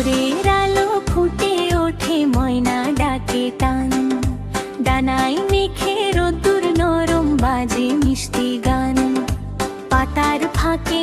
ভোরের আলো ফুটে ওঠে ময়না ডাকে টান। ডানাই মেখে রোদ্দুর নরম বাজে মিষ্টি গান। পাতার ফাঁকে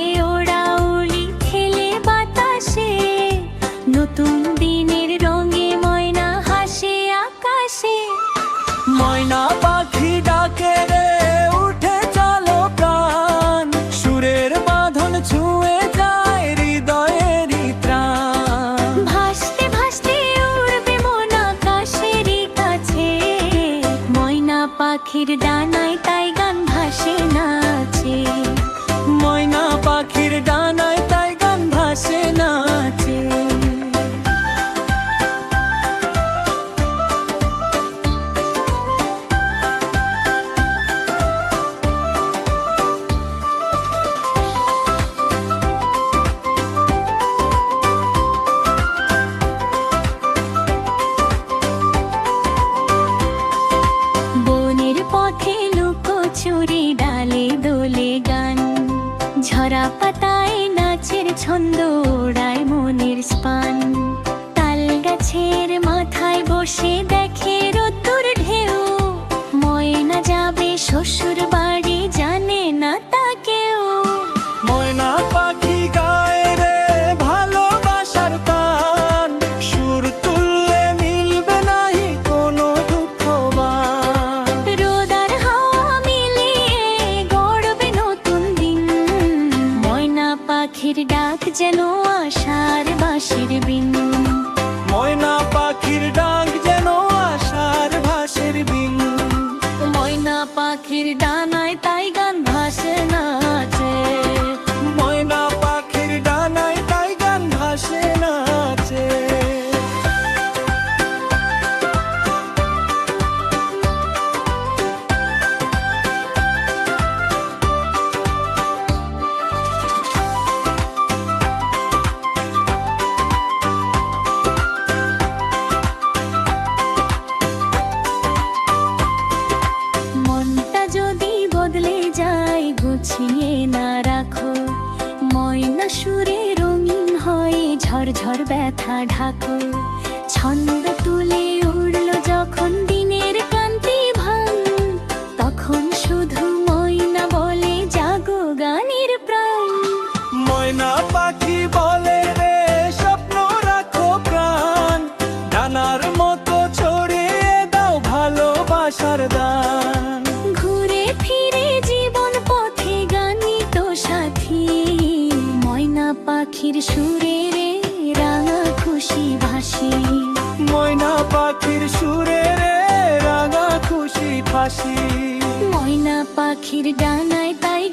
পাতায় নাচের ছন্দ ওড়ায় মনের স্পান। তাল গাছের মাথায় বসে দেখে রোদ্দুর পাখির ডাক যেন আশার বাসির বিন্দু। ময়না পাখির গুছিয়ে না রাখো। ময়না সুরে রঙিন হয়ে ঝরঝর ব্যথা ঢাকো। ছন্দ তুলে উড়লো যখন দিনের কান্তি ভাঙ। তখন শুধু ময়না বলে, জাগো গানের প্রাণ। ময়না পাখি বলে স্বপ্ন রাখো প্রাণ। ডানার মতো ছড়িয়ে দাও ভালোবাসার দান। পাখির সুরে রে রাঙা খুশি ভাসি। ময়না পাখির সুরে রে রাঙা খুশি ভাসি। ময়না পাখির ডানায় তাই